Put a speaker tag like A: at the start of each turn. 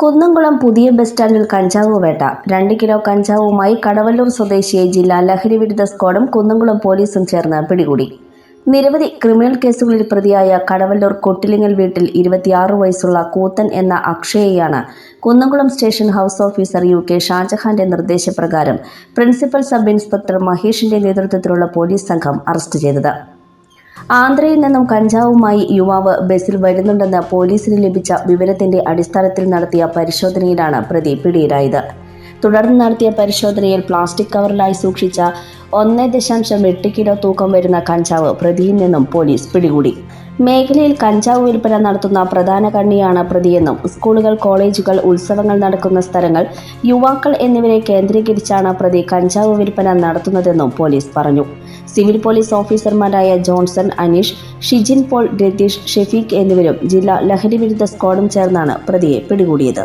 A: കുന്നംകുളം പുതിയ ബസ് സ്റ്റാൻഡിൽ കഞ്ചാവ് വേട്ട. രണ്ട് കിലോ കഞ്ചാവുമായി കടവല്ലൂർ സ്വദേശിയെ ജില്ലാ ലഹരി വിരുദ്ധ സ്ക്വാഡും കുന്നംകുളം പോലീസും ചേർന്ന് പിടികൂടി. നിരവധി ക്രിമിനൽ കേസുകളിൽ പ്രതിയായ കടവല്ലൂർ കൊട്ടിലിങ്ങൽ വീട്ടിൽ ഇരുപത്തിയാറ് വയസ്സുള്ള കൂത്തൻ എന്ന അക്ഷയെയാണ് Kunnamkulam station house officer U K ഷാജഹാന്റെ നിർദ്ദേശപ്രകാരം പ്രിൻസിപ്പൽ സബ് ഇൻസ്പെക്ടർ മഹേഷിന്റെ നേതൃത്വത്തിലുള്ള പോലീസ് സംഘം അറസ്റ്റ് ചെയ്തത്. ആന്ധ്രയിൽ നിന്നും കഞ്ചാവുമായി യുവാവ് ബസിൽ വരുന്നുണ്ടെന്ന് പോലീസിന് ലഭിച്ച വിവരത്തിന്റെ അടിസ്ഥാനത്തിൽ നടത്തിയ പരിശോധനയിലാണ് പ്രതി പിടിയിലായത്. തുടർന്ന് നടത്തിയ പരിശോധനയിൽ പ്ലാസ്റ്റിക് കവറിലായി സൂക്ഷിച്ച ഒന്ന് ദശാംശം എട്ട് കിലോ തൂക്കം വരുന്ന കഞ്ചാവ് പ്രതിയിൽ നിന്നും പോലീസ് പിടികൂടി. മേഖലയിൽ കഞ്ചാവ് വിൽപ്പന നടത്തുന്ന പ്രധാന കണ്ണിയാണ് പ്രതിയെന്നും സ്കൂളുകൾ കോളേജുകൾ ഉത്സവങ്ങൾ നടക്കുന്ന സ്ഥലങ്ങൾ യുവാക്കൾ എന്നിവരെ കേന്ദ്രീകരിച്ചാണ് പ്രതി കഞ്ചാവ് വിൽപ്പന നടത്തുന്നതെന്നും പോലീസ് പറഞ്ഞു. സിവിൽ പോലീസ് ഓഫീസർമാരായ ജോൺസൺ അനീഷ് ഷിജിൻ പോൾ രതീഷ് ഷെഫീഖ് എന്നിവരും ജില്ലാ ലഹരി വിരുദ്ധ സ്ക്വാഡും ചേർന്നാണ് പ്രതിയെ പിടികൂടിയത്.